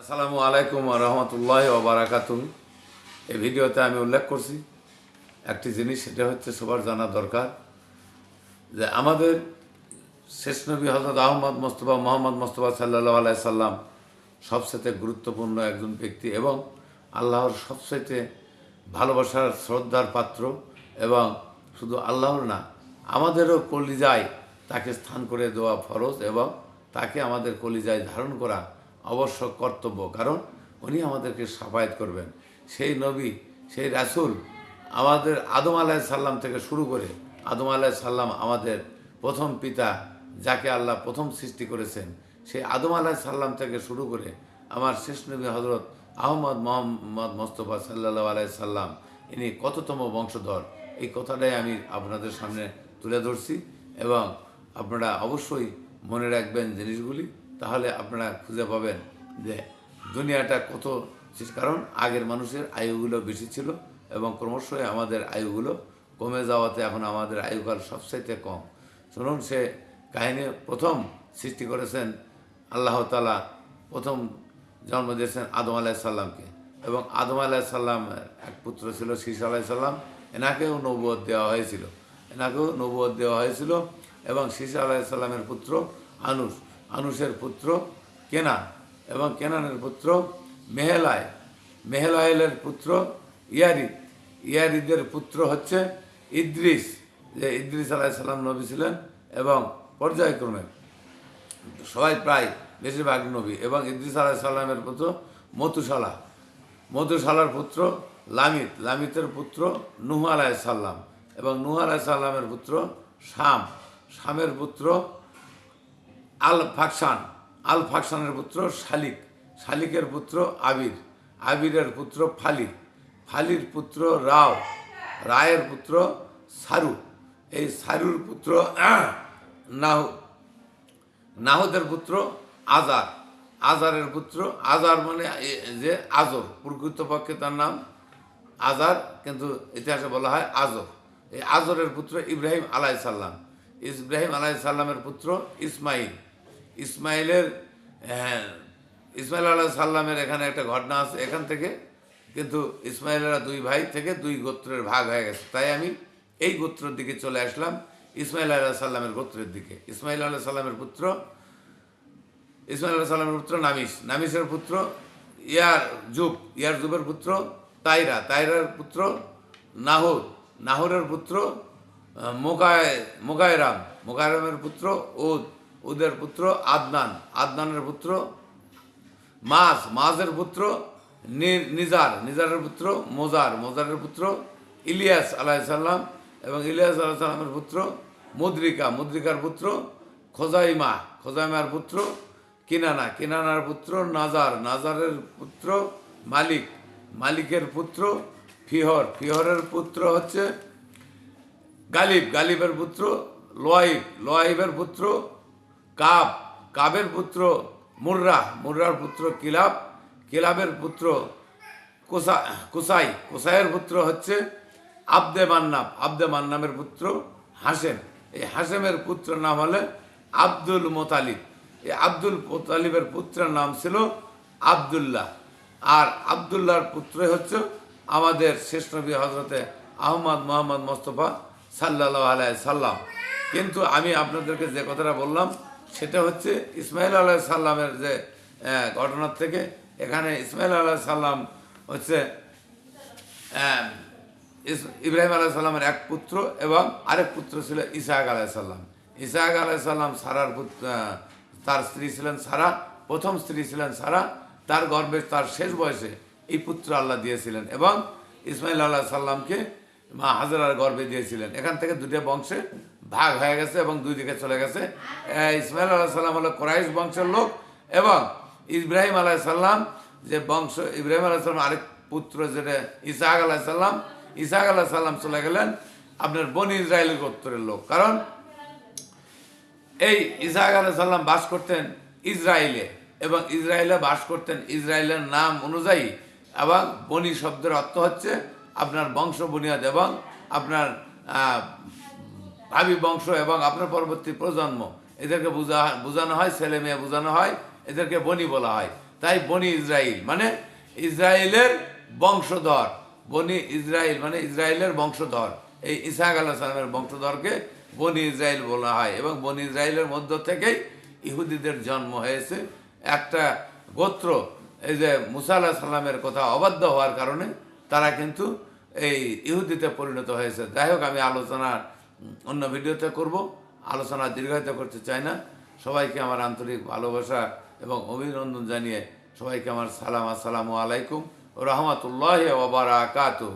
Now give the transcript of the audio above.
আসসালামু আলাইকুম রহমতুল্লাহ ওবরাকাতুন এই ভিডিওতে আমি উল্লেখ করছি একটি জিনিস, সেটা হচ্ছে সবার জানা দরকার যে আমাদের শেষ নবী হজরত আহমদ মোস্তফা, মোহাম্মদ মোস্তফা সাল্লাহ আলাই সাল্লাম সবচেয়ে গুরুত্বপূর্ণ একজন ব্যক্তি এবং আল্লাহর সবচেয়ে ভালোবাসার শ্রদ্ধার পাত্র এবং শুধু আল্লাহর না, আমাদেরও কলিজায় তাকে স্থান করে দেওয়া ফরজ এবং তাকে আমাদের কলিজায় ধারণ করা অবশ্য কর্তব্য, কারণ উনি আমাদেরকে সাফায়াত করবেন। সেই নবী, সেই রাসূল আমাদের আদম আলাহ সাল্লাম থেকে শুরু করে আদম আলাহ সাল্লাম আমাদের প্রথম পিতা, যাকে আল্লাহ প্রথম সৃষ্টি করেছেন, সেই আদম আলাহ সাল্লাম থেকে শুরু করে আমার শেষ নবী হজরত আহমদ মোহাম্মদ মোস্তফা সাল্লাহ আলাই সাল্লাম ইনি কততম বংশধর, এই কথাটাই আমি আপনাদের সামনে তুলে ধরছি এবং আপনারা অবশ্যই মনে রাখবেন জিনিসগুলি। তাহলে আপনারা খুঁজে পাবেন যে দুনিয়াটা কত কারণ আগের মানুষের আয়ুগুলো বেশি ছিল এবং ক্রমশই আমাদের আয়ুগুলো কমে যাওয়াতে এখন আমাদের আয়ুকাল সবচাইতে কম। শুনুন সে কাহিনী প্রথম সৃষ্টি করেছেন আল্লাহ তালা প্রথম জন্ম দিয়েছেন আদম আলাহ সাল্লামকে এবং আদম আলাহ সাল্লামের এক পুত্র ছিল শীষ আলাহ সাল্লাম এনাকেও নবুয়ত দেওয়া হয়েছিল। এনাকেও নবুয়ত দেওয়া হয়েছিল এবং শীষ আলাহ সাল্লামের পুত্র আনুস আনুসের পুত্র কেনান এবং কেনানের পুত্র মেহেলায়। মেহেলায়েলের পুত্র ইয়ারিদ। ইয়ারিদের পুত্র হচ্ছে ইদ্রিস, যে ইদ্রিস আলাহ সাল্লাম নবী ছিলেন এবং পর্যায়ক্রমে সবাই প্রায় বেশিরভাগ নবী এবং ইদ্রিস আলাহ সাল্লামের পুত্র মতুশালা। মধুশালার পুত্র লামিত। লামিতের পুত্র নুহ আলাহ সাল্লাম এবং নুহ আলাহ সাল্লামের পুত্র শাম। শামের পুত্র আল ফাকসান, আল ফাকসানের পুত্র শালিক, শালিকের পুত্র আবির, আবিরের পুত্র ফালি, ফালির পুত্র রাও, রায়ের পুত্র সারু। এই সারুর পুত্র নাহু, নাহদের পুত্র আজার, আজারের পুত্র আজার মানে যে আজর, প্রকৃতপক্ষে তার নাম আজার, কিন্তু ইতিহাসে বলা হয় আজর। এই আজরের পুত্র ইব্রাহিম আলাই সাল্লাম ইব্রাহিম আলাই সাল্লামের পুত্র ইসমাইল ইসমাইলের হ্যাঁ, ইসমাইল আল্লাহ সাল্লামের এখানে একটা ঘটনা আছে এখান থেকে। কিন্তু ইসমাইলেরা দুই ভাই থেকে দুই গোত্রের ভাগ হয়ে গেছে। তাই আমি এই গোত্রের দিকে চলে আসলাম ইসমাইল আল্লাহ সাল্লামের গোত্রের দিকে। ইসমাইল আল্লাহ সাল্লামের পুত্র ইসমাইল আল্লাহ সাল্লামের পুত্র নামিস নামিসের পুত্র ইয়ার জুব ইয়ার জুবের পুত্র তাইরা। তাইরার পুত্র নাহুর নাহুরের পুত্র মোকায় মোকায়রাম মোকায়রামের পুত্র উদ। উদের পুত্র আদনান। আদনানের পুত্র মাস মাসের পুত্র নিজার। নিজারের পুত্র মোজার। মোজারের পুত্র ইলিয়াস আলাইসাল্লাম এবং ইলিয়াস আলাইসাল্লামের পুত্র মুদ্রিকা। মুদ্রিকার পুত্র খোজাইমা। খোজাইমার পুত্র কিনানা। কিনানার পুত্র নাজার। নাজারের পুত্র মালিক। মালিকের পুত্র ফিহর। ফিহরের পুত্র হচ্ছে গালিব। গালিবের পুত্র লোয়াইব। লোয়াইবের পুত্র কাব, কাবের পুত্র মুর্রা, মুর্রার পুত্র কিলাব, কিলাবের পুত্র কোসা, কোসাই, কোসাইয়ের পুত্র হচ্ছে আবদে মান্নাব, আবদে মান্নামের পুত্র হাসেম এই হাসেমের পুত্র নাম হলে আব্দুল মোতালিব। এই আব্দুল মোতালিবের পুত্রের নাম ছিল আবদুল্লাহ। আর আবদুল্লাহর পুত্র হচ্ছে আমাদের শেষ নবী হজরতে আহমদ মোহাম্মদ মোস্তফা সাল্লাহ আলাই সাল্লাম। কিন্তু আমি আপনাদেরকে যে কথাটা বললাম সেটা হচ্ছে ইসমাইল আলাহ সাল্লামের যে ঘটনার থেকে। এখানে ইসমাইল আল্লাহ সাল্লাম হচ্ছে ইব্রাহিম আলাহ সাল্লামের এক পুত্র এবং আরেক পুত্র ছিল ইসাহাক আলাহ সাল্লাম ইসাহাক আলাহ সাল্লাম সারার পুত্র তার স্ত্রী ছিলেন সারা, প্রথম স্ত্রী ছিলেন সারা। তার গর্ভে তার শেষ বয়সে এই পুত্র আল্লাহ দিয়েছিলেন এবং ইসমাইল আল্লাহ সাল্লামকে মা হাজারার গর্বে দিয়েছিলেন। এখান থেকে দুটো বংশে ভাগ হয়ে গেছে এবং দুই দিকে চলে গেছে। ইসমাইল আল্লাহ সাল্লাম হলো কোরাইশ বংশের লোক এবং ইব্রাহিম আলাহ সাল্লাম যে বংশ, ইব্রাহিম আলাহ সাল্লাম আরেক পুত্র যেটা ইসাহাক আলাহ সাল্লাম ইসাহাক আলাহ সাল্লাম চলে গেলেন আপনার বনি ইসরায়েলের গোত্রের লোক। কারণ এই ইসাহাক আলাহ সাল্লাম বাস করতেন ইসরায়েলে এবং ইসরায়েলে বাস করতেন ইসরায়েলের নাম অনুযায়ী এবং বনি শব্দের অর্থ হচ্ছে আপনার বংশ বুনিয়াদ এবং আপনার ভাবি বংশ এবং আপনার পরবর্তী প্রজন্ম এদেরকে বোঝা বোঝানো হয় ছেলে মেয়ে বোঝানো হয় এদেরকে বনি বলা হয়। তাই বনি ইসরায়েল মানে ইসরায়েলের বংশধর। বনি ইসরায়েল মানে ইসরায়েলের বংশধর। এই ইসাহাক আল্লাহ সালামের বংশধরকে বনি ইসরায়েল বলা হয় এবং বনি ইসরায়েলের মধ্য থেকেই ইহুদিদের জন্ম হয়েছে। একটা গোত্র এই যে মুসা আল্লাহ সাল্লামের কথা অবাধ্য হওয়ার কারণে তারা কিন্তু এই ইহুদিতে পরিণত হয়েছে। যাই হোক আমি আলোচনা উম, অন্য ভিডিওতে করব। আলোচনা দীর্ঘায়িত করতে চাই না। সবাইকে আমার আন্তরিক ভালোবাসা এবং অভিনন্দন জানিয়ে সবাইকে আমার সালাম, আসসালামু আলাইকুম রহমতুল্লাহ ওবরাকাতুহ